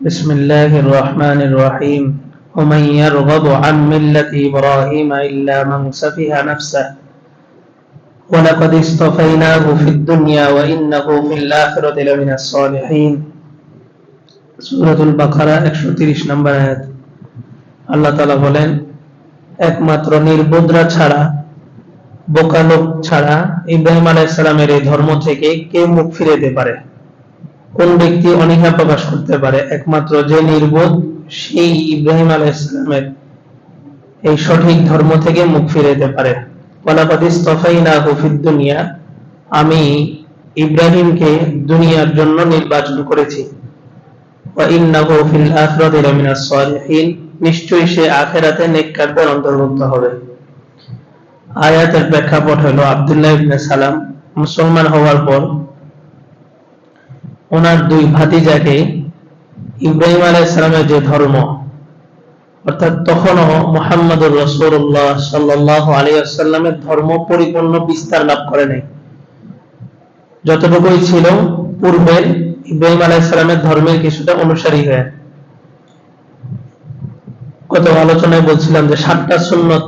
بسم الله الرحمن الرحيم ومن يرغب عن ملة إبراهيم إلا من سفه نفسه ولقد اصطفيناه في الدنيا وإنه في الآخرة لمن الصالحين سورة البقرة 130 নম্বর আয়াত আল্লাহ তাআলা বলেন একমাত্র নির্বোধরা ছাড়া বোকা লোক ছাড়া ইব্রাহিম আলাইহিস সালামের এই ধর্ম থেকে কেউ মুখ ফিরাতে পারে কোন ব্যক্তি অনীহা প্রকাশ করতে পারে? একমাত্র যে নির্বোধ, সেই ইব্রাহিম আলাইহিসসালামের এই সঠিক ধর্ম থেকে মুখ ফিরাতে পারে। দুনিয়া, আমি ইব্রাহিমকে দুনিয়ার জন্য নির্বাচন করেছি। নিশ্চয়ই সে আখিরাতে নেককারদের অন্তর্ভুক্ত হবে। আয়াতের প্রেক্ষাপট হলো আব্দুল্লাহ ইবনে সালাম মুসলমান হওয়ার পর ওনার দুই ভাতিজাকে ইব্রাহিম আলাইসালামের যে ধর্ম, অর্থাৎ তখনও মোহাম্মদুর রসুল্লাহ সাল্লাহ আলিয়াল্লামের ধর্ম পরিপূর্ণ বিস্তার লাভ করে নাই। যতটুকুই ছিল পূর্বের ইব্রাহিম আলাইসালামের ধর্মের কিছুটা অনুসারী হয়ে। কত আলোচনায় বলছিলাম যে সাতটা সুন্নত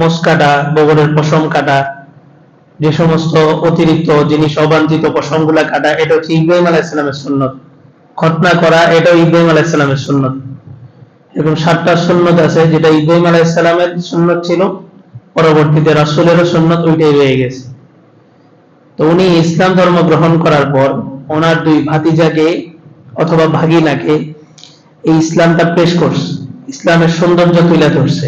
মোস কাটা বগরের পশম কাটা যে সমস্ত অতিরিক্ত জিনিস অবাঞ্ছিত পশমগুলা কাটা, এটা হচ্ছে ইব্রাহিম আলাইসালামের সুন্নত। খতনা করা, এটাও ইব্রাহিম আলাইসালামের সুন্নত। এরকম সাতটা সুন্নত আছে যেটা ইব্রাহিম আলাইসালামের সুন্নত ছিল, পরবর্তীতে রাসুলেরও সুন্নত ওইটাই রয়ে গেছে। তো উনি ইসলাম ধর্ম গ্রহণ করার পর ওনার দুই ভাতিজাকে অথবা ভাগিনাকে এই ইসলামটা পেশ করছে, ইসলামের সৌন্দর্য তুলে ধরছে।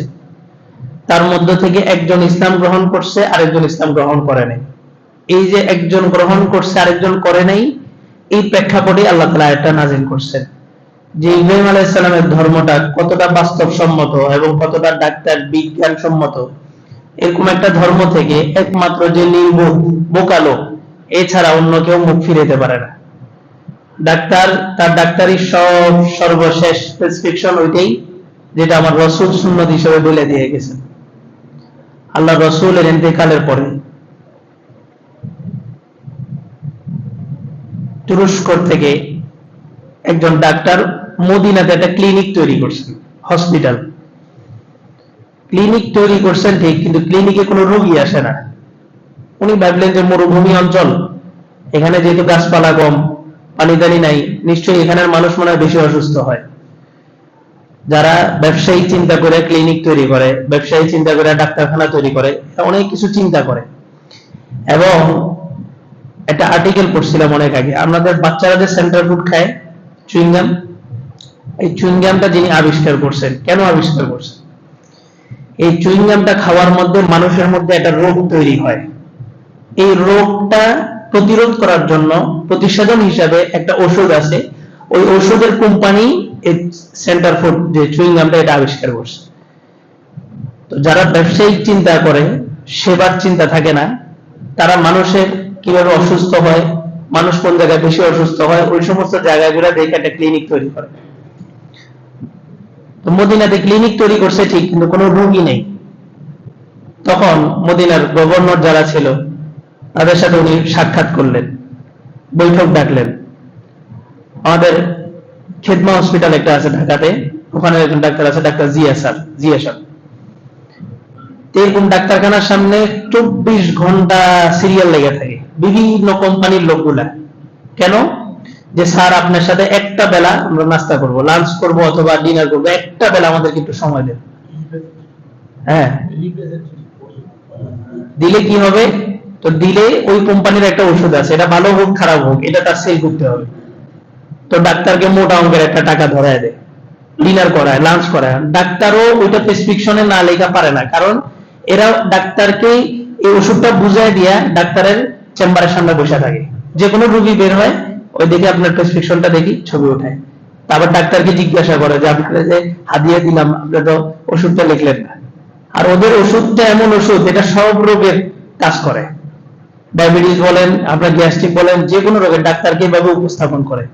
তার মধ্য থেকে একজন ইসলাম গ্রহণ করছে, আরেকজন ইসলাম গ্রহণ করে নাই। এই যে একজন গ্রহণ করছে, আরেকজন করে নাই, এই প্রেক্ষাপটে আল্লাহ তালা এটা নাজিল করছেন। যে ইব্রাহিম আলাইসালামের ধর্মটা কতটা বাস্তবসম্মত এবং কতটা ডাক্তার বিজ্ঞান সম্মত এরকম একটা ধর্ম থেকে একমাত্র যে নির্বোধ বোকালো এছাড়া অন্য কেউ মুখ ফিরেতে পারে না। ডাক্তার, তার ডাক্তারি সব সর্বশেষ প্রেসক্রিপশন ওইটাই, যেটা আমার রসুল সুন্নত হিসেবে বলে দিয়ে গেছেন। আল্লাহ রসুলের ইন্তেকালের পরে তুরস্ক থেকে একজন ডাক্তার মদিনাতে একটা ক্লিনিক তৈরি করছেন, হসপিটাল। ক্লিনিক তৈরি করছেন ঠিক, কিন্তু ক্লিনিকে কোনো রোগী আসে না। উনি ভাবলেন যে মরুভূমি অঞ্চল, এখানে যেহেতু গাছপালা কম, পানি দানি নাই, নিশ্চয়ই এখানের মানুষ মনে হয় বেশি অসুস্থ হয়। যারা ব্যবসায়ী চিন্তা করে ক্লিনিক তৈরি করে ব্যবসায়ী চিন্তা করে ডাক্তারখানা তৈরি করে অনেক কিছু চিন্তা করে। এবং একটা আর্টিকেল পড়ছিলাম অনেক আগে, আমাদের বাচ্চারা যে সেন্টার ফুড খায় চুইংগাম এই চুইংগামটা যিনি আবিষ্কার করছেন, কেন আবিষ্কার করছেন? এই চুইংগামটা খাওয়ার মধ্যে মানুষের মধ্যে একটা রোগ তৈরি হয়। এই রোগটা প্রতিরোধ করার জন্য প্রতিষেধন হিসাবে একটা ওষুধ আছে। ওই ওষুধের কোম্পানি সেন্টার ফুড যে চুইংগামটা এটা আবিষ্কার করছে। তো যারা ব্যবসায়িক চিন্তা করে, সেবার চিন্তা থাকে না। তারা মানুষের কীভাবে অসুস্থ হয়, মানুষ কোন জায়গায় বেশি অসুস্থ হয়, ওই সমস্ত জায়গাগুলো দেখে একটা ক্লিনিক তৈরি করে। তো মদিনাতে ক্লিনিক তৈরি করছে ঠিক, কিন্তু কোনো রোগী নেই। তখন মদিনার গভর্নর যারা ছিল, তাদের সাথে উনি সাক্ষাৎ করলেন, বৈঠক ডাকলেন। আমাদের খেদমা হসপিটাল একটা আছে ঢাকাতে। ওখানে একজন ডাক্তার আছে, ডাক্তার জিয়া স্যার জিয়া স্যার। এরকম ডাক্তারখানার সামনে চব্বিশ ঘণ্টা সিরিয়াল লেগে থাকে। বিভিন্ন কোম্পানির লোকগুলা। কেন? যে স্যার আপনার সাথে একটা বেলা আমরা নাস্তা করব লাঞ্চ করব অথবা ডিনার করব, একটা বেলা আমাদের কিন্তু সময় দেন। হ্যাঁ। দিলে কি হবে? তো দিলে ওই কোম্পানির একটা ওষুধ আছে, এটা ভালো হোক, খারাপ হোক, এটা তার সেল করতে হবে। তো ডাক্তারকে মোটা অঙ্কের একটা টাকা ধরায় দেয়। ডিনার করায় লাঞ্চ করায়। ডাক্তারও ওইটা প্রেসক্রিপশনে না লেখা পারে না। কারণ এরা ডাক্তারকে এই ওষুধটা বুঝাই দিয়া ডাক্তারের চেম্বারের সামনে বসে থাকে। যে কোনো রুগী বের হয়, ওই দেখে আপনার প্রেসক্রিপশনটা দেখি ছবি উঠায় তারপর ডাক্তারকে জিজ্ঞাসা করে যে, আপনারা যে হাদিয়া দিলাম, আপনারা তো ওষুধটা লিখলেন না। আর ওদের ওষুধটা এমন ওষুধ, এটা সব রোগের কাজ করে। ডায়াবেটিস বলেন, আপনার গ্যাস্ট্রিক বলেন যে কোনো রোগের ডাক্তারকে এভাবে উপস্থাপন করে।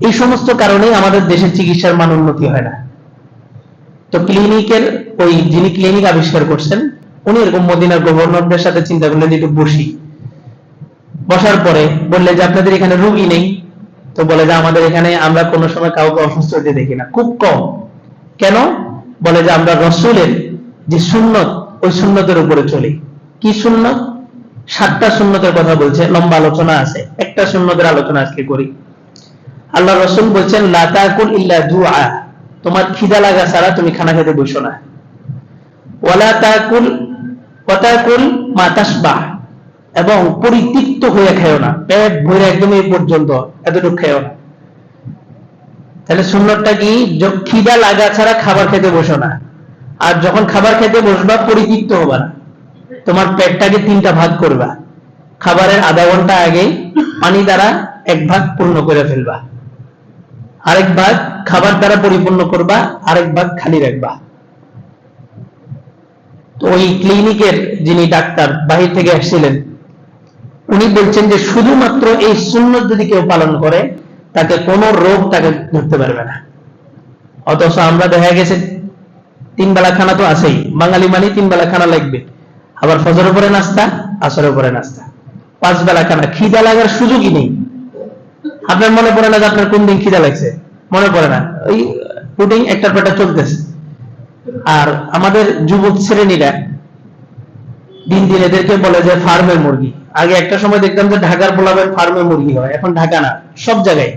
এই সমস্ত কারণে আমাদের দেশের চিকিৎসার মান উন্নতি হয় না। তো ক্লিনিকের ওই যিনি ক্লিনিক আবিষ্কার করছেন, উনি এরকম মদিনার গভর্নরদের সাথে চিন্তা করলেন একটু বসি। বসার পরে বললে যে, আপনাদের এখানে রুগী নেই। তো বলে যে, আমাদের এখানে আমরা কোনো সময় কাউকে অসুস্থ হতে দেখি না। খুব কম। কেন? বলে যে, আমরা রসুলের যে সুন্নত, ওই সুন্নতের উপরে চলি। কি সুন্নত? সাতটা সুন্নতের কথা বলছে, লম্বা আলোচনা আছে। একটা সুন্নতের আলোচনা আজকে করি। আল্লাহ রসুল বলছেন লাতাকুল ইল্লা দুআ। তোমার খিদা লাগা ছাড়া তুমি খানা খেতে বসো না। ওয়ালা তাকুল ওয়াতাকুল মা এবং পরিতৃপ্ত হয়ে খেও না। পেট ভরে একদম এই পর্যন্ত, এতটুকু খেও না। তাহলে সুন্নতটা কি? খিদা লাগা ছাড়া খাবার খেতে বসো না। আর যখন খাবার খেতে বসবা, পরিতৃপ্ত হবা না। তোমার পেটটাকে তিনটা ভাগ করবা। খাবারের আধা ঘণ্টা আগে পানি দ্বারা এক ভাগ পূর্ণ করে ফেলবা। আরেক ভাগ খাবার দ্বারা পরিপূর্ণ করবা, আরেক ভাগ খালি রাখবা। তো ওই ক্লিনিকের যিনি ডাক্তার বাহির থেকে আসছিলেন, উনি বলছেন যে শুধুমাত্র এই সুন্নত যদি কেউ পালন করে তাকে কোনো রোগ তাকে ধরতে পারবে না। অথচ আমরা দেখা গেছে তিন বেলা খানা তো আছেই। বাঙালি মানে তিন বেলা খানা লাগবে। আবার ফজরের পরে নাস্তা, আসরের পরে নাস্তা। পাঁচ বেলা খানা। খিদা লাগার সুযোগই নেই। আপনার মনে পড়ে না যে আপনার কোন দিন খিদা লাগছে? মনে পড়ে না। ওই পর একটা চলতেছে। আর আমাদের যুবক শ্রেণীরা দিন দিন এদেরকে বলে যে ফার্মের মুরগি। আগে একটা সময় দেখতাম যে ঢাকার পোলাবের ফার্মের মুরগি হয়, এখন ঢাকা না, সব জায়গায়।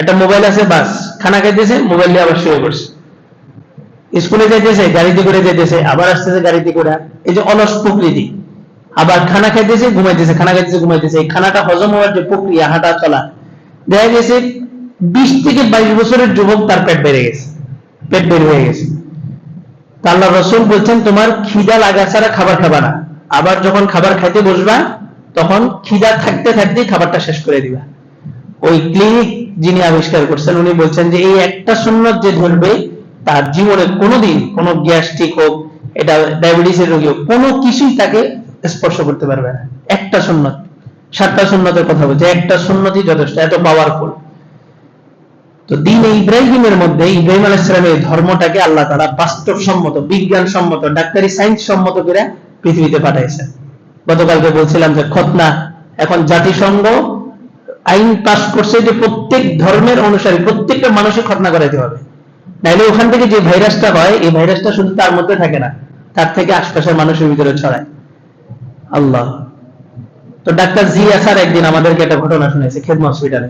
একটা মোবাইল আছে, বাস, খানা খাইতেছে, মোবাইল নিয়ে আবার শুয়ে পড়ছে। স্কুলে যাইতেছে, গাড়িতে করে যাইতেছে, আবার আসতেছে গাড়িতে করে। এই যে অলস প্রকৃতি। আবার খানা খাইতেছে, ঘুমাইতেছে, খানা খাইতেছে, ঘুমাইতেছে। এই খানাটা হজম হওয়ার যে প্রক্রিয়া, হাঁটা চলা দেখা গেছে বিশ থেকে বাইশ বছরের যুবক তার পেট বেড়ে গেছে, পেট বের হয়ে গেছে। আল্লাহ রসুল বলছেন, তোমার খিদা লাগা ছাড়া খাবার খাবা না। আবার যখন খাবার খাইতে বসবা, তখন খিদা থাকতে থাকতেই খাবারটা শেষ করে দিবা। ওই ক্লিনিক যিনি আবিষ্কার করছেন, উনি বলছেন যে, এই একটা সুন্নত যে ধরবে, তার জীবনে কোনোদিন কোনো গ্যাস্ট্রিক হোক, এটা ডায়াবেটিসের রোগী হোক, কোনো কিছুই তাকে স্পর্শ করতে পারবে না। একটা সুন্নত। সাতটা সুন্নতের কথা বলছে, একটা সুন্নতই যথেষ্ট, এত পাওয়ারফুল তো দিন ইব্রাহিমের মধ্যে, ইব্রাহিম আলাইসালামের এই ধর্মটাকে আল্লাহ তারা বাস্তবসম্মত বিজ্ঞান সম্মত ডাক্তারি সায়েন্স সম্মত করে পৃথিবীতে পাঠাইছেন গতকালকে বলছিলাম যে খতনা এখন জাতিসংঘ আইন পাস করছে যে প্রত্যেক ধর্মের অনুসারী, প্রত্যেকটা মানুষের খতনা করাইতে হবে। নাইলে ওখান থেকে যে ভাইরাসটা হয়, এই ভাইরাসটা শুধু তার মধ্যে থাকে না, তার থেকে আশপাশের মানুষের ভিতরে ছড়ায়। আল্লাহ। তো ডাক্তার জিয়া স্যার একদিন আমাদেরকে একটা ঘটনা শুনেছে খেদমা হসপিটালে।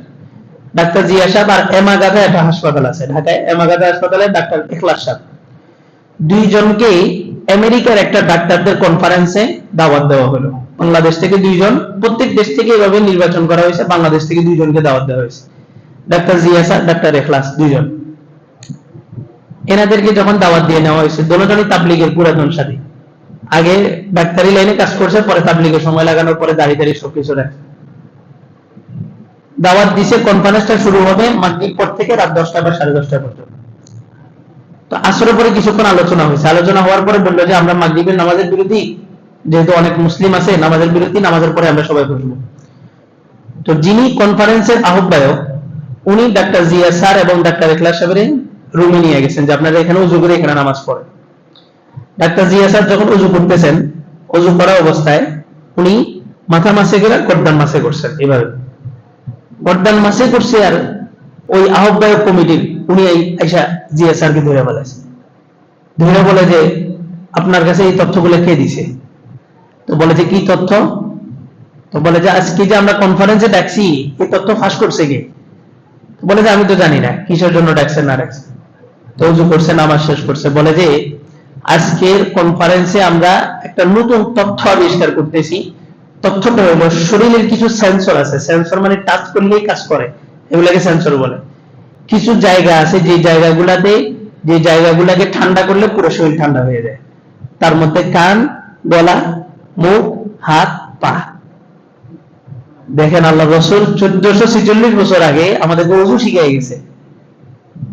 ডাক্তার জিয়া সাহেব আর এমাগাদা একটা হাসপাতাল আছে ঢাকায়। এমাগাদা হাসপাতালে ডাক্তার ইখলাস সাহেব। দুইজনকে আমেরিকার একটা ডাক্তারদের কনফারেন্সে দাওয়াত দেওয়া হলো। বাংলাদেশ থেকে দুইজন, প্রত্যেক দেশ থেকে এভাবে নির্বাচন করা হয়েছে, বাংলাদেশ থেকে দুইজনকে দাওয়াত দেওয়া হয়েছে। ডাক্তার জিয়া স্যার, ডাক্তার এখলাস দুইজন। এনাদেরকে যখন দাওয়াত দিয়ে নেওয়া হয়েছে দোনোজনই তাবলিগের পুরাতন সাথী। আগে ডাক্তারি লাইনে কাজ করছে, পরে তাবলিগের সময় লাগানোর পরে দাঁড়িয়ে দাঁড়িয়ে সবকিছু রাখছে দাওয়াত দিছে কনফারেন্সটা শুরু হবে মাগরিব পর থেকে রাত দশটা বা সাড়ে দশটা পর্যন্ত। তো আসরের পরে কিছুক্ষণ আলোচনা হয়েছে। আলোচনা হওয়ার পরে বলল যে, আমরা মাগরিবের নামাজের বিরোধী যেহেতু অনেক মুসলিম আছে, নামাজের বিরোধী নামাজের পরে আমরা সবাই বসবো। তো যিনি কনফারেন্সের আহ্বায়ক, উনি ডাক্তার জিয়া স্যার এবং ডাক্তার একলা সাহেবের রুমে নিয়ে গেছেন, যে আপনারা এখানে উজু করে এখানে নামাজ পড়ে ডাক্তার জিয়া স্যার যখন উজু করতেছেন, উজু করা অবস্থায় উনি মাথা মাসে গেলে গর্দান মাসে করছেন এভাবে গর্দান মাসে করছে আর ওই আহ্বায়ক কমিটির উনি এই আইসা জিয়া স্যারকে ধরে বলেছে। ধরে বলে যে, আপনার কাছে এই তথ্যগুলো কে দিছে? তো বলে যে, কি তথ্য? তো বলে যে, আজকে যে আমরা কনফারেন্সে ডাকছি এই তথ্য ফাঁস করছে কে? বলে যে, আমি তো জানি না, কিসের জন্য ডাকছে না ডাকছে তো উজু করছে নামাজ শেষ করছে। বলে যে আজকের কনফারেন্সে আমরা একটা নতুন তথ্য আবিষ্কার করতেছি। তথ্যটা হলো শরীরের কিছু সেন্সর আছে। সেন্সর মানে টাচ করলেই কাজ করে। এগুলাকে সেন্সর বলে। কিছু জায়গা আছে যে জায়গাগুলাতে, যে জায়গাগুলাকে ঠান্ডা করলে পুরো শরীর ঠান্ডা হয়ে যায়। তার মধ্যে কান, গলা, মুখ, হাত, পা। দেখেন আল্লাহ রসুল চোদ্দশো ছেচল্লিশ বছর আগে আমাদেরকে অজু শিখিয়ে গেছে।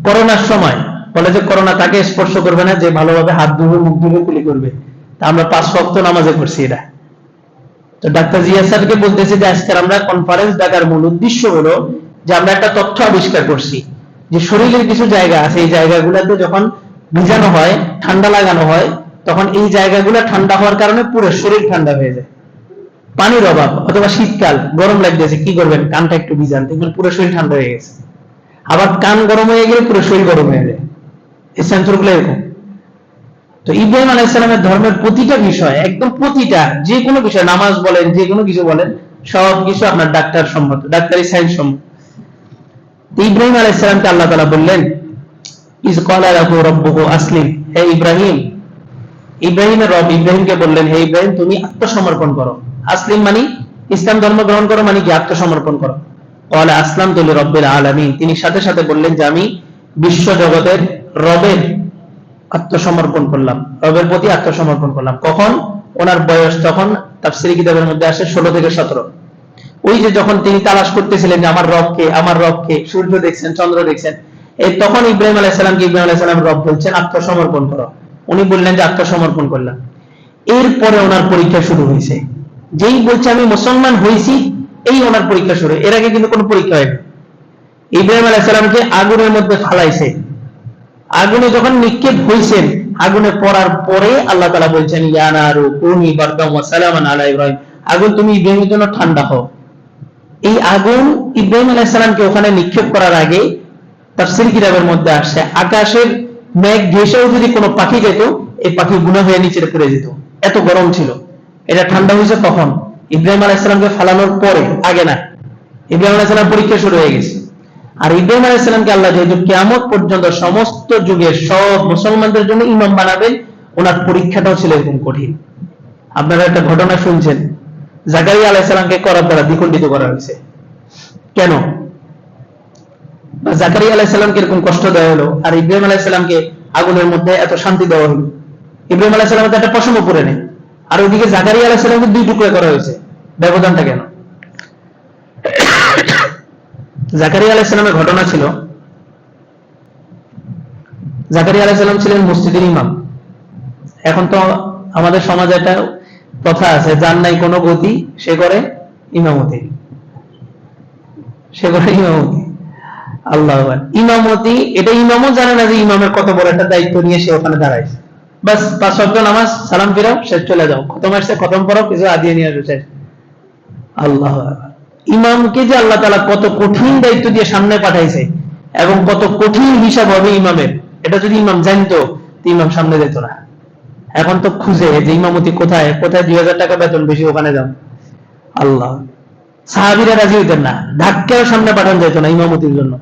করোনার সময় বলে যে, করোনা তাকে স্পর্শ করবে না, যে ভালোভাবে হাত ধুবে, মুখ ধুবে, কুলি করবে। তা আমরা পাঁচ সপ্তাহ নামাজে করছি এটা। তো ডাক্তার জিয়া স্যারকে বলতেছি যে আজকে আমরা কনফারেন্স ডাকার মূল উদ্দেশ্য হলো যে, আমরা একটা তথ্য আবিষ্কার করছি, যে শরীরের কিছু জায়গা আছে, এই জায়গাগুলোতে যখন ভিজানো হয়, ঠান্ডা লাগানো হয়, তখন এই জায়গাগুলো ঠান্ডা হওয়ার কারণে পুরো শরীর ঠান্ডা হয়ে যায়। পানির অভাব অথবা শীতকাল, গরম লাগতেছে, কি করবেন? কানটা একটু ভিজান, দেখবেন পুরো শরীর ঠান্ডা হয়ে গেছে। আবার কান গরম হয়ে গেলে পুরো শরীর গরম হয়ে যায়। এই সেন্সরগুলো এরকম। তো ইব্রাহিম আলাইসালামের ধর্মের প্রতিটা বিষয়, একদম প্রতিটা, যে কোনো বিষয়, নামাজ বলেন, যে কোনো কিছু বলেন, সব কিছু আপনার ডাক্তার সম্মত, ডাক্তারি সম্মত। ইব্রাহিম আলাইসালামকে আল্লাহ তালা বললেন আসলিম। হে ইব্রাহিম, ইব্রাহিমের রব ইব্রাহিমকে বললেন, হে ইব্রাহিম, তুমি আত্মসমর্পণ করো। আসলিম মানে ইসলাম ধর্ম গ্রহণ করো মানে কি? আত্মসমর্পণ করো। কলা আসলাম তুলি রব্বের আলামিন। তিনি সাথে সাথে বললেন যে, আমি বিশ্ব জগতের রবের আত্মসমর্পণ করলাম, রবের প্রতি আত্মসমর্পণ করলাম। কখন? ওনার বয়স তখন তাফসিরি কিতাবের মধ্যে আসে ষোলো থেকে সতেরো। ওই যে যখন তিনি তালাশ করতেছিলেন যে আমার রবকে আমার রবকে সূর্য দেখছেন, চন্দ্র দেখছেন, এই তখন ইব্রাহিম আলাইসালামকে ইব্রাহিম আলাইসালাম রব বলছেন, আত্মসমর্পণ করো। উনি বললেন যে আত্মসমর্পণ করলাম। এরপরে ওনার পরীক্ষা শুরু হয়েছে। যেই বলছে আমি মুসলমান হয়েছি, এই ওনার পরীক্ষা শুরু। এর আগে কিন্তু কোনো পরীক্ষা হয়নি। ইব্রাহিম আলাইসালামকে আগুনের মধ্যে ফালাইছে। আগুনে যখন নিক্ষেপ হয়েছেন আগুনে পড়ার পরে আল্লাহ তালা বলছেন আগুন তুমি ইব্রাহিমের জন্য ঠান্ডা হও। এই আগুন ইব্রাহিম আলাইসালামকে ওখানে নিক্ষেপ করার আগে তাফসির কিতাবের মধ্যে আসছে, আকাশের মেঘ ঘেসেও যদি কোনো পাখি যেত, এই পাখি গুণা হয়ে নিচে পড়ে যেত। এত গরম ছিল। এটা ঠান্ডা হয়েছে কখন? ইব্রাহিম আলাইসালামকে ফালানোর পরে, আগে না। ইব্রাহিম আলাইসালাম পরীক্ষা শুরু হয়ে গেছে। আর ইব্রাহিম আলাইসালামকে আল্লাহ যেহেতু কেমন পর্যন্ত সমস্ত যুগের সব মুসলমানদের জন্য ইমাম বানাবেন, ওনার পরীক্ষাটাও ছিল এরকম কঠিন। আপনারা একটা ঘটনা শুনছেন, জাকারিয়া আলাইসালামকে করার দ্বারা দ্বিখণ্ডিত করা হয়েছে। কেন? বা জাকারিয়া আলাইসালামকে এরকম কষ্ট দেওয়া হলো, আর ইব্রাহিম আলাইসালামকে আগুনের মধ্যে এত শান্তি দেওয়া হলো। ইব্রাহিম আলাইসালাম তো একটা পশম পরে নেই। আর ওইদিকে জাকারিয়া আলাইসালামকে দুই টুকরা করা হয়েছে। ব্যবধানটা কেন? আলাইসালামের ঘটনা ছিল আলাইসালাম ছিলেন মসজিদের ইমাম। এখন তো আমাদের একটা কথা আছে, যার নাই কোনো গতি, সে করে ইমামতি। সে করে ইমামতি। আল্লাহ ইমামতি, এটা ইমামও জানে না যে ইমামের কত বড় একটা দায়িত্ব নিয়ে সে ওখানে দাঁড়াইছে বাস, পাঁচ ওয়াক্ত নামাজ, সালাম ফিরাও, শেষ, চলে যাও। খতম আসছে খতম করো, কিছু আদিয়ে নিয়ে আল্লাহ। ইমামকে যে আল্লাহ তালা কত কঠিন দায়িত্ব দিয়ে সামনে পাঠাইছে এবং কত কঠিন হিসাব হবে ইমামের, এটা যদি ইমাম জানতো ইমাম সামনে যেত না। এখন তো খুঁজে যে ইমামতি কোথায়? কোথায় দুই হাজার টাকা বেতন বেশি, ওখানে যাও। আল্লাহ, সাহাবিরা রাজি হইতেন না। ধাক্কাও সামনে পাঠানো যেত না ইমামতির জন্য।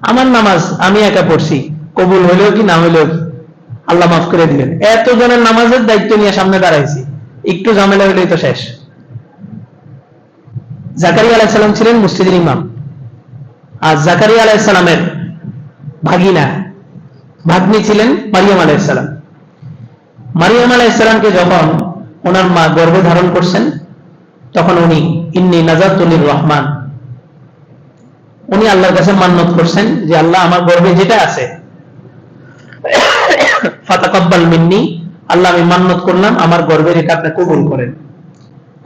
আমার নামাজ আমি একা পড়ছি, কবুল হইলেও কি, না হইলেও কি? আল্লাহ মাফ করে দিলেন। এত জনের নামাজের দায়িত্ব নিয়ে সামনে দাঁড়াইছি। একটু ঝামেলা হইলেই তো শেষ। জাকারিয়া আলাইসালাম ছিলেন মসজিদের ইমাম। আর জাকারিয়া আলাইসালামের ভাগিনা, ভাগ্নি ছিলেন মারিয়াম আলাইসালাম মারিয়াম আলাইসালামকে যখন ওনার মা গর্ভে ধারণ করছেন, তখন উনি, ইন্নি নাজাতুলির রহমান উনি আল্লাহর কাছে মান্নত করছেন যে, আল্লাহ আমার গর্ভে যেটা আছে, ফাতাকাব্বাল মিন্নি, আল্লাহ আমি মান্নত করলাম, আমার গর্ভের এটা আপনি কবুল করেন।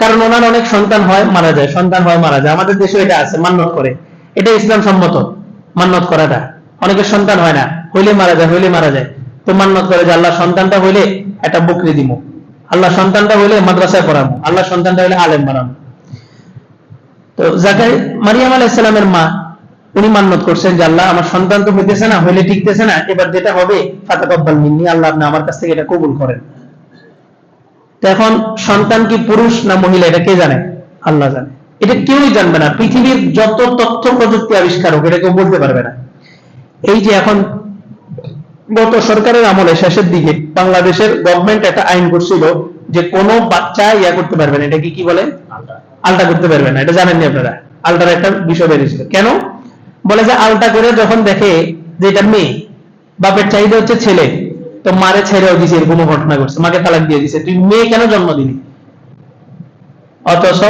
কারণ ওনার অনেক সন্তান হয়, মারা যায়। সন্তান হয়, মারা যায়। আমাদের দেশে এটা আছে, মান্নত করে। এটা ইসলাম সম্মত, মান্নত করাটা। অনেকের সন্তান হয় না, হইলে মারা যায়, হইলে মারা যায়। তো মান্নত করে যে আল্লাহ সন্তানটা হইলে একটা বকরি দিব আল্লাহ সন্তানটা হইলে মাদ্রাসায় পড়াবো আল্লাহ সন্তানটা হইলে আলেম বানাবো তো জাকাই মারিয়াম আলাহ ইসলামের মা, উনি মান্নত করছেন যে, আল্লাহ, আমার সন্তান তো হইতেছে না, হইলে টিকতেছে না। এবার যেটা হবে, ফাতাকাব্বাল মিন্নি, আল্লাহ আপনি আমার কাছ থেকে এটা কবুল করেন। তো এখন সন্তান কি পুরুষ না মহিলা এটা কে জানে? আল্লাহ জানে। এটা কেউই জানবে না। পৃথিবীর যত তথ্য প্রযুক্তি আবিষ্কার হোক এটা কেউ বলতে পারবে না। এই যে এখন গত সরকারের আমলে শেষের দিকে বাংলাদেশের গভর্নমেন্ট একটা আইন করছিল যে কোনো বাচ্চা ইয়া করতে পারবে না। এটা কি কি বলে আলটা করতে পারবে না। এটা জানেননি আপনারা? আলটার একটা বিষয় বেরিয়েছিল। কেন? বলে যে আলটা করে যখন দেখে যে এটা মেয়ে বাপের চাহিদা হচ্ছে ছেলে তো মারে ছেড়েও দিছে এরকম ঘটনা ঘটছে। মাকে তালাক দিয়ে দিছে। তুই মেয়ে কেন জন্ম দিলি? অথচ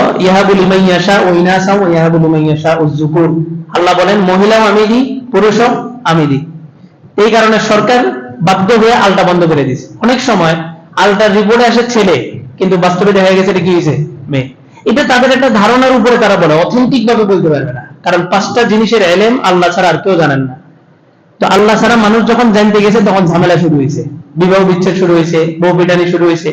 ইমাইয়াশা ও ইনাসা ও ইমাইয়াশা ও জুকুর আল্লাহ বলেন, মহিলাও আমি দিই, পুরুষও আমি দিই। এই কারণে সরকার বাধ্য হয়ে আলটা বন্ধ করে দিয়েছে অনেক সময় আলটার রিপোর্টে আসে ছেলে, কিন্তু বাস্তবে দেখা গেছে এটা কি হয়েছে? মেয়ে। এটা তাদের একটা ধারণার উপরে তারা বলে অথেন্টিক ভাবে বলতে পারবে না। কারণ পাঁচটা জিনিসের এলেম আল্লাহ ছাড়া আর কেউ জানেন না। তো আল্লাহ ছাড়া মানুষ যখন জানতে গেছে, তখন ঝামেলা শুরু হয়েছে। বিবাহ বিচ্ছেদ শুরু হয়েছে, বউ পিটানি শুরু হয়েছে।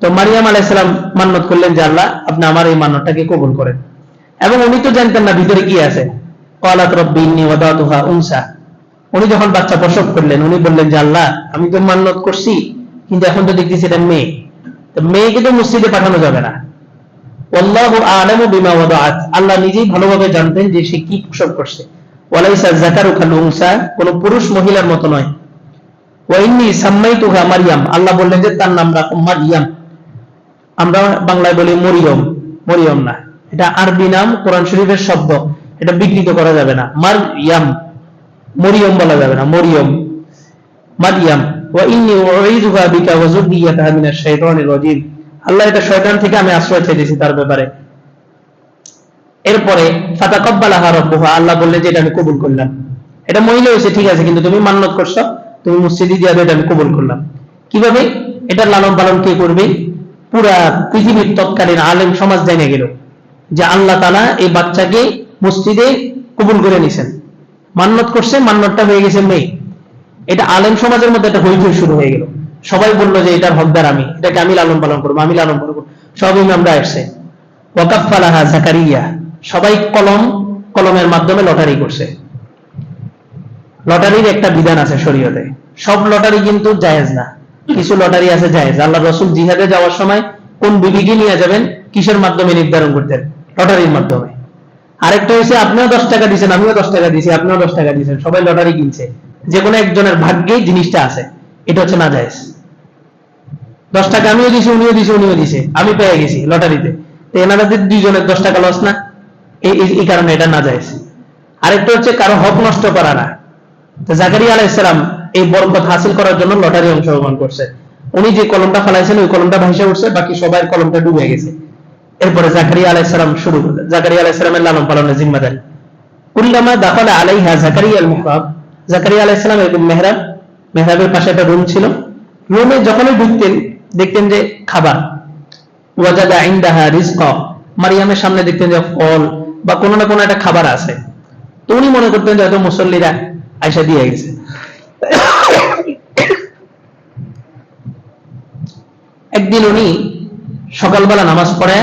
তো মারিয়াম আলাইসালাম মান্নত করলেন যে, আল্লাহ, আপনি আমার এই মান্নতটাকে কবুল করেন। এবং উনি তো জানতেন না ভিতরে কি আছে। কলাত রব্বি ইন্নী উনসা। উনি যখন বাচ্চা প্রসব করলেন, উনি বললেন যে, আল্লাহ, আমি তো মান্নত করছি, কিন্তু এখন তো দেখতেছি এটা মেয়ে। তো মেয়েকে তো মসজিদে পাঠানো যাবে না। আলামু বিমা ওয়াদাআত। আল্লাহ নিজেই ভালোভাবে জানতেন যে সে কি প্রসব করছে। কোন পুরুষ মহিলার মতো নয়। ওয়া ইন্নী সাম্মাইতুহা মারইয়াম আল্লাহ বললেন যে তার নাম রাখো মারইয়াম আমরা বাংলায় বলি মরিয়ম মরিয়ম না। এটা আরবি নাম, কোরআন শরীফের শব্দ। এটা বিকৃত করা যাবে না। মার ইয়াম মরিয়ম বলা যাবে না, মরিয়ম। মারিয়াম, ওয়া ইন্নী বিকা ওয়া যুররিয়াতাহা মিনাশ শাইতানির রাজীম। আল্লাহ এটা শয়তান থেকে আমি আশ্রয় চাইতেছি তার ব্যাপারে। এরপরে ফাতাকাব্বালাহা রাব্বুহা, আল্লাহ বললেন যে এটা আমি কবুল করলাম। এটা মহিলা হয়েছে ঠিক আছে, কিন্তু তুমি মান্নত করছ, তুমি মসজিদে দিয়ে এটা আমি কবুল করলাম। কীভাবে? এটা লালন পালন কে করবে? পুরা পৃথিবীর তৎকালীন আলেম সমাজ জেনে গেল যে আল্লাহ তালা এই বাচ্চাকে মসজিদে কবুল করে নিছেন। মান্নত করছে, মান্নতটা হয়ে গেছে মেয়ে। এটা আলেম সমাজের মধ্যে একটা হইচই শুরু হয়ে গেল। সবাই বলল যে এটার হকদার আমি, এটাকে আমি লালন পালন করব, আমি লালন পালন করব। সব ইমামরা আসছে। ওয়াকাফালাহা জাকারিয়া সবাই কলম, কলমের মাধ্যমে লটারি করছে। লটারির একটা বিধান আছে শরীয়তে। সব লটারি কিন্তু জায়েজ না। কিছু লটারি আছে জায়েজ। আল্লাহ রসুল জিহাদে যাওয়ার সময় কোন বিবিকে নিয়ে যাবেন, কিসের মাধ্যমে নির্ধারণ করতেন? লটারির মাধ্যমে। আরেকটা হচ্ছে আপনিও দশ টাকা দিচ্ছেন আমিও দশ টাকা দিয়েছি আপনিও দশ টাকা দিয়েছেন সবাই লটারি কিনছে। যে কোনো একজনের ভাগ্যেই জিনিসটা আছে। এটা হচ্ছে না জায়েজ। দশ টাকা আমিও দিছি, উনিও দিছে উনিও দিছে, আমি পেয়ে গেছি লটারিতে। তো এনাদের দুইজনের দশ টাকা লস না এই কারণে এটা না যায় আরেকটা হচ্ছে কারও হক নষ্ট করা না। জাকারিয়া আলাইসালাম এই বরকত হাসিল করার জন্য লটারি অংশগ্রহণ করছে। উনি যে কলমটা ফেলাইছেন, ওই কলমটা ভাইসে উঠছে, বাকি সবার কলমটা ডুবে গেছে। এরপরে জাকারিয়া আলাইসালাম শুরু করলেন। জাকারিয়া আলাইসালামের লালন পালনের জিম্মাদারি। কুল্লামা দাখলা আলাইহা জাকারিয়া আল মুহরাব জাকারিয়া আলাইসালাম এরকম মেহরাব, মেহরাবের পাশে একটা রুম ছিল। রুমে যখনই ঢুকতেন, দেখতেন যে খাবার। ওয়াজাদা ইনদাহা রিজকা। মারিয়ামের সামনে দেখতেন যে ফল বা কোনো না কোনো একটা খাবার আছে। তো উনি মনে করতেন যে হয়তো মুসল্লিরা আয়সা দিয়ে গেছে। একদিন উনি সকালবেলা নামাজ পড়ে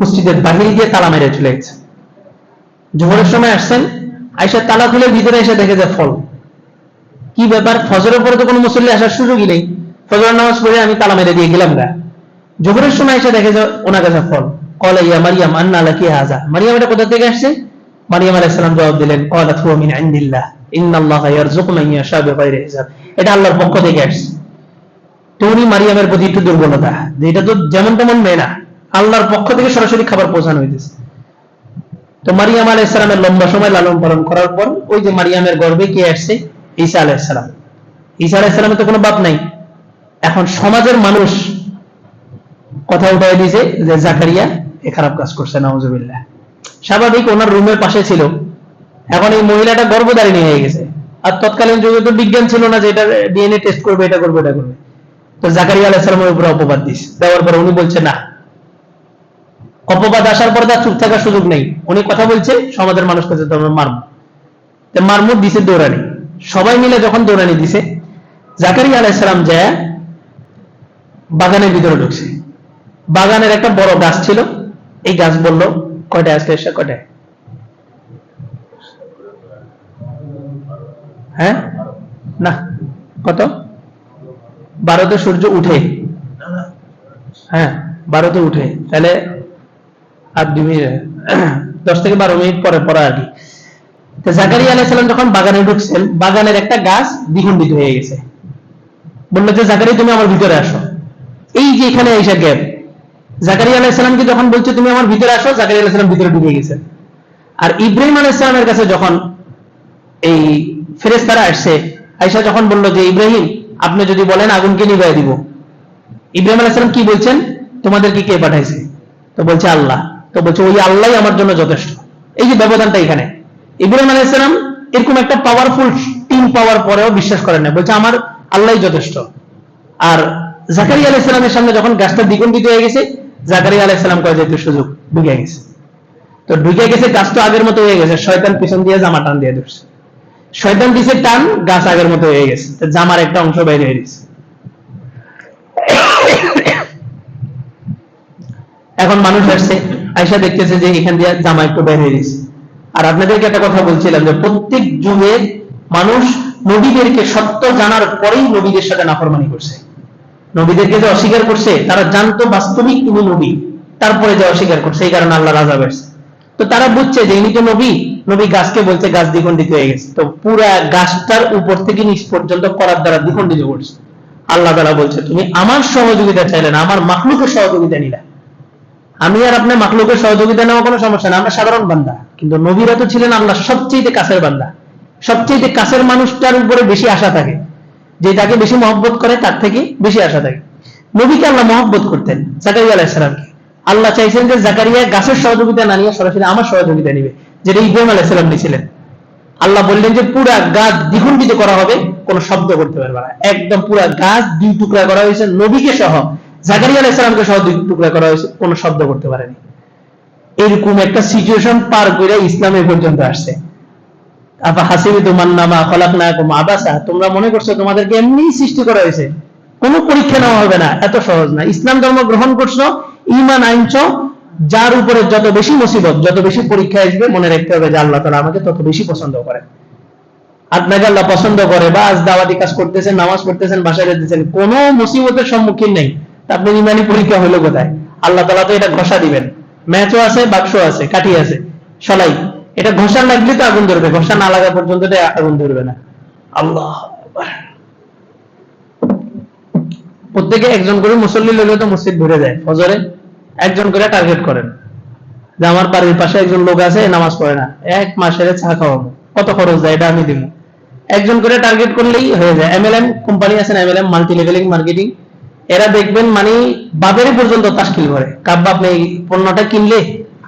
মসজিদের বাহির দিয়ে তালা মেরে চলে গেছে। জোহরের সময় আসছেন, আয়সা তালা খুলে ভিতরে এসে দেখে যে ফল। কি ব্যাপার? ফজরের পরে তো কোনো মুসল্লি আসার সুযোগই নেই। ফজরের নামাজ পড়ে আমি তালা মেরে দিয়ে গেলাম গা। জোহরের সময় এসে দেখে যে ওনার কাছে ফল। আল্লাহর পক্ষ থেকে আসছে। তো উনি মারিয়ামের প্রতি একটু দুর্বলতা। এটা তো যেমন তেমন মেয়ে না। আল্লাহর পক্ষ থেকে সরাসরি খাবার পৌঁছানো হইতেছে। তো মারিয়াম আলাইহিস লম্বা সময় লালন পালন করার পর ওই যে মারিয়ামের গর্ভে কে আসছে? ঈসা আলাইহিস ঈসা আলাইহিস তো কোনো বাপ নাই। এখন সমাজের মানুষ কথা উঠাই দিয়েছে যে জাকারিয়া এ খারাপ কাজ করছে, নাউজুবিল্লাহ। স্বাভাবিক ওনার রুমের পাশে ছিল। এখন এই মহিলাটা গর্ভধারিণী হয়ে গেছে। আর তৎকালীন যুগে তো বিজ্ঞান ছিল না যে এটা ডিএনএ টেস্ট করবে, এটা করবে এটা করবে। তো জাকারিয়া আলাইহিস সালামের উপরে অপবাদ দিস। দেওয়ার পর উনি বলছে, না। অপবাদ আসার পর তার চুপ থাকার সুযোগ নেই। উনি কথা বলছে, সমাজের মানুষ কাছে তো আমরা মারমু। তো মারমুর দিছে দৌড়ানি। সবাই মিলে যখন দৌড়ানি দিছে, জাকারিয়া আলাইহিস সালাম যায় বাগানের ভিতরে ঢুকছে। বাগানের একটা বড় গাছ ছিল। এই গাছ বলল আজকে এসে কয়টায় হ্যাঁ? না, কত? বারোতে সূর্য উঠে। হ্যাঁ বারোতে উঠে। তাহলে আর দুই মিনিট, দশ থেকে বারো মিনিট পরে পরে আর কি। তো জাকারিয়া আলাইসালাম যখন বাগানে ঢুকছেন, বাগানের একটা গাছ দ্বিখণ্ডিত হয়ে গেছে। বলল যে জাকারি তুমি আমার ভিতরে আসো। এই যে এখানে এসে গ্যাপ জাকারিয়া আলাইসালামকে যখন বলছে, তুমি আমার ভিতরে আসো, জাকারিয়া আলাইসালাম ভিতরে ঢুকে গেছে। আর ইব্রাহিম আলাইসালামের কাছে যখন এই ফেরেস্তারা আসছে আইসা যখন বলল যে, ইব্রাহিম, আপনি যদি বলেন, আগুনকে নিভাই দিব। ইব্রাহিম আলাইসালাম কি বলছেন? তোমাদেরকে কে পাঠাইছে? তো বলছে, আল্লাহ। তো বলছে, ওই আল্লাহ আমার জন্য যথেষ্ট। এই যে ব্যবধানটা এখানে। ইব্রাহিম আলাইসালাম এরকম একটা পাওয়ারফুল টিম পাওয়ার পরেও বিশ্বাস করেন না বলছে, আমার আল্লাহ যথেষ্ট। আর জাকারিয়া আলাইসালামের সামনে যখন গাছটা দ্বিগুণিত হয়ে গেছে জাকারিয়া আলাইসালাম কয়ে যেতে সুযোগ ঢুকে গেছে তো ঢুকে গেছে, গাছ তো আগের মতো হয়ে গেছে, শয়তান পিছন দিয়ে জামা টান দিয়ে ধরছে। শয়তান দিছে টান, গাছ আগের মতো হয়ে গেছে। জামার একটা অংশ বের হয়ে গেছে। এখন মানুষ আসছে আয়সা দেখতেছে যে এখান দিয়ে জামা একটু বের হয়ে গেছে। আর আপনাদেরকে একটা কথা বলছিলাম যে, প্রত্যেক যুগে মানুষ নবীদেরকে সত্য জানার পরেই নবীদের সাথে নাফরমানি করছে। নবীদেরকে যে অস্বীকার করছে, তারা জানতো বাস্তবিক তিনি নবী। তারপরে যে অস্বীকার করছে, এই কারণে আল্লাহ রাজা বেরছে। তো তারা বুঝছে যে ইনি তো নবী। নবী গাছকে বলছে, গাছ দ্বিখণ্ডিত হয়ে গেছে। তো পুরা গাছটার উপর থেকে নিচ পর্যন্ত করার দ্বারা দ্বিখণ্ডিত করছে। আল্লাহ তারা বলছে, তুমি আমার সহযোগিতা চাইলে না, আমার মাখলুকের সহযোগিতা নিলা। আমি আর আপনার মাখলুকের সহযোগিতা নেওয়া কোনো সমস্যা না, আমরা সাধারণ বান্দা। কিন্তু নবীরা তো ছিলেন আল্লাহ সবচেয়ে কাছের বান্দা। সবচেয়ে কাছের মানুষটার উপরে বেশি আশা থাকে। যে তাকে বেশি মহব্বত করে, তার থেকে বেশি আশা থাকে। নবীকে আল্লাহ মহব্বত করতেন জাকারিয়া আলাইসালামকে আল্লাহ চাইছেন যে জাকারিয়া গাছের সহযোগিতা না নিয়ে সরাসরি আমার সহযোগিতা নিবে, যেটা ইব্রাহিম আলাইসালাম নিয়েছিলেন। আল্লাহ বললেন যে পুরা গাছ দ্বিখণ্ডিত করা হবে, কোন শব্দ করতে পারবে না। একদম পুরা গাছ দুই টুকরা করা হয়েছে, নবীকে সহ, জাকারিয়া আলাইসালামকে সহ দুই টুকরা করা হয়েছে, কোন শব্দ করতে পারেনি। এরকম একটা সিচুয়েশন পার করে ইসলামে পর্যন্ত আসছে। হাসিবি তোমার নামা ফলাক না আবাসা? তোমরা মনে করছ তোমাদেরকে এমনি সৃষ্টি করা হয়েছে। কোনো পরীক্ষা নেওয়া হবে না, এত সহজ না। ইসলাম ধর্ম গ্রহণ করছ, ইমান আইনছ যার উপরে যত বেশি মুসিবত, যত বেশি পরীক্ষা আসবে, মনে রাখতে হবে যে আল্লাহ তালা আমাকে তত বেশি পছন্দ করে। আপনাকে আল্লাহ পছন্দ করে বা আজ দাওয়াতি কাজ করতেছেন, নামাজ পড়তেছেন, বাসায় যেতেছেন, কোনো মুসিবতের সম্মুখীন নেই। তা আপনার ইমানি পরীক্ষা হলো কোথায়? আল্লাহ তালা তো এটা ঘষা দিবেন। ম্যাচও আছে বাক্স আছে, কাঠি আছে। সলাই। এটা ঘষা লাগলে তো আগুন ধরবে ঘষা না লাগা পর্যন্ত আগুন ধরবে না। আল্লাহ প্রত্যেকে একজন করে মুসল্লি লোক তো মসজিদ ঘুরে যায় ফজরে একজন করে টার্গেট করেন। যে আমার বাড়ির পাশে একজন লোক আছে নামাজ পড়ে না এক মাসের চা খাওয়াবো কত খরচ যায় এটা আমি দিব একজন করে টার্গেট করলেই হয়ে যায়। এমএলএম কোম্পানি আছে এমএলএম মাল্টি লেভেলিং মার্কেটিং এরা দেখবেন মানে বাজারে পর্যন্ত তাস্কিল করে কাব্বা আপনি এই পণ্যটা কিনলে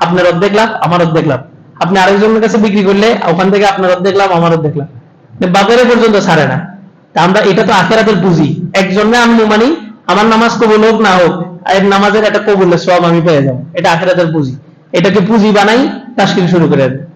আপনার অর্ধেক লাভ আমার অর্ধেক লাভ। আপনি আরেকজনের কাছে বিক্রি করলে ওখান থেকে আপনার দেখলাম, আমারও দেখলাম। অর্ধেক বাজারে পর্যন্ত ছাড়ে না। তা আমরা, এটা তো আখেরাতের পুঁজি। একজনে আমি মানি আমার নামাজ কবুল হোক না হোক এর নামাজের একটা কবুলের সব আমি পেয়ে যাব। এটা আখেরাতের পুঁজি। এটাকে পুঁজি বানাই তাস্কিল শুরু করে দেয়।